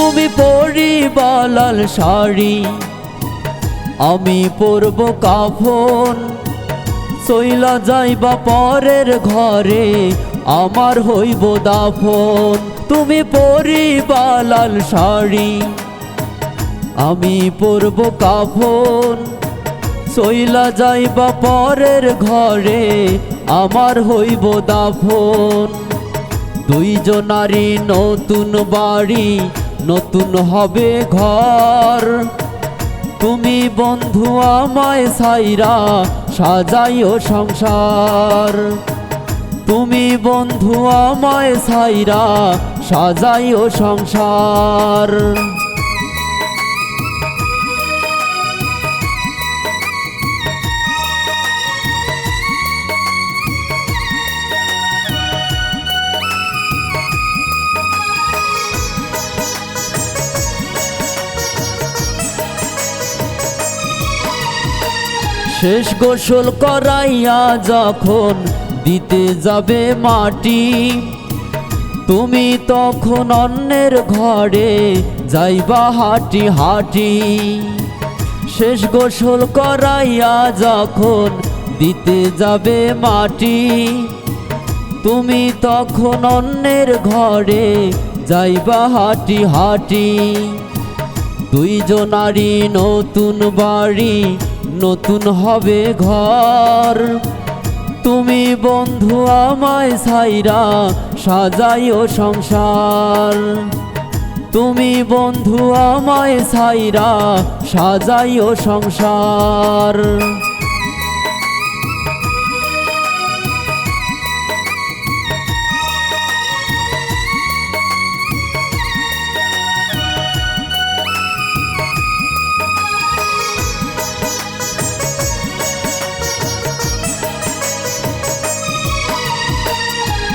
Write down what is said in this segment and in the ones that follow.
তুমি পরিবা লাল শাড়ি। আমি পরব কাফন, সইলা যাইবা পরের ঘরে, আমার হইব দাফন। তুমি পরিবা লাল শাড়ি, আমি পরব কাফন। সইলা যাইবা পরের ঘরে, আমার হইব দাফন। দুইজনারই নতুন বাড়ি নতুন হবে ঘর। তুমি বন্ধু আমায় সাইরা সাজাইও সংসার। তুমি বন্ধু আমায় সাইরা সাজাইও সংসার। শেষ গোসল করাইয়া যখন দিতে যাবে মাটি, তুমি তখন অন্যের ঘরে যাইবা হাঁটি হাঁটি। শেষ গোসল করাইয়া যখন দিতে যাবে মাটি, তুমি তখন অন্যের ঘরে যাইবা হাঁটি হাঁটি। দুইজনারই নতুন বাড়ি নতুন হবে ঘর। তুমি বন্ধু আমায় সাইরা সাজাইও সংসার। তুমি বন্ধু আমায় সাইরা সাজাইও সংসার।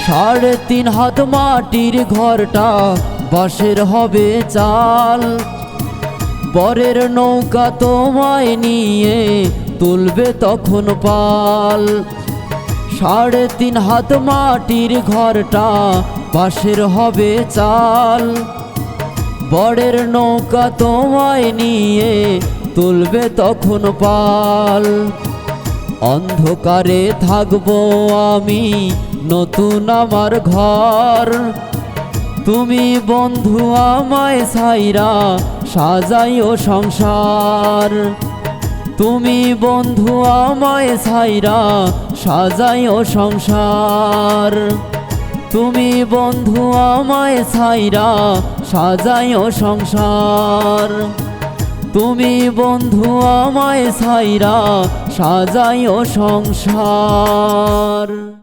সাড়ে তিন হাত মাটির ঘরটা বাঁশের হবে চাল। বরের নৌকা তোমায় নিয়ে তুলবে তখন পাল। সাড়ে তিন হাত মাটির ঘরটা বাঁশের হবে চাল। বরের নৌকা তোমায় নিয়ে তুলবে তখন পাল। অন্ধকারে থাকব আমি, নতুন আমার ঘর। তুমি বন্ধু আমায় সাইরা সাজাইও সংসার। তুমি বন্ধু আমায় সাইরা সাজাইও সংসার। তুমি বন্ধু আমায় সাইরা সাজাইও সংসার। তুমি বন্ধু আমায় সাইরা সাজাইও সংসার।